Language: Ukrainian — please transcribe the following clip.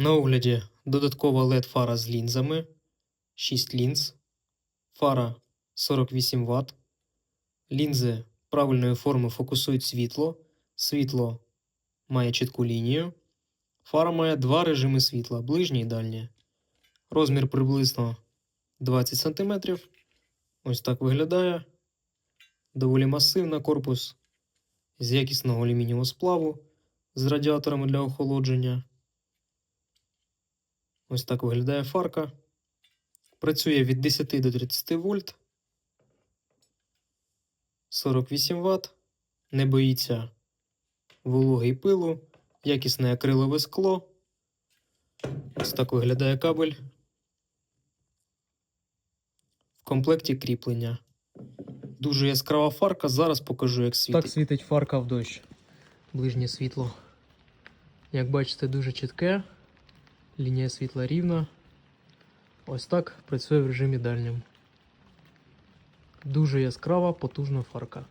На огляді додаткова LED фара з лінзами, 6 лінз, фара 48 Вт. Лінзи правильної форми фокусують світло. Світло має чітку лінію. Фара має два режими світла ближнє і дальнє. Розмір приблизно 20 см. Ось так виглядає. Доволі масивна корпус з якісного алюмінієвого сплаву з радіаторами для охолодження. Ось так виглядає фарка. Працює від 10 до 30 вольт. 48 Вт. Не боїться вологи і пилу. Якісне акрилове скло. Ось так виглядає кабель. В комплекті кріплення. Дуже яскрава фарка. Зараз покажу, як світить. Так світить фарка в дощ. Ближнє світло. Як бачите, дуже чітке. Лінія світла рівна. Ось так працює в режимі дальнім. Дуже яскрава, потужна фарка.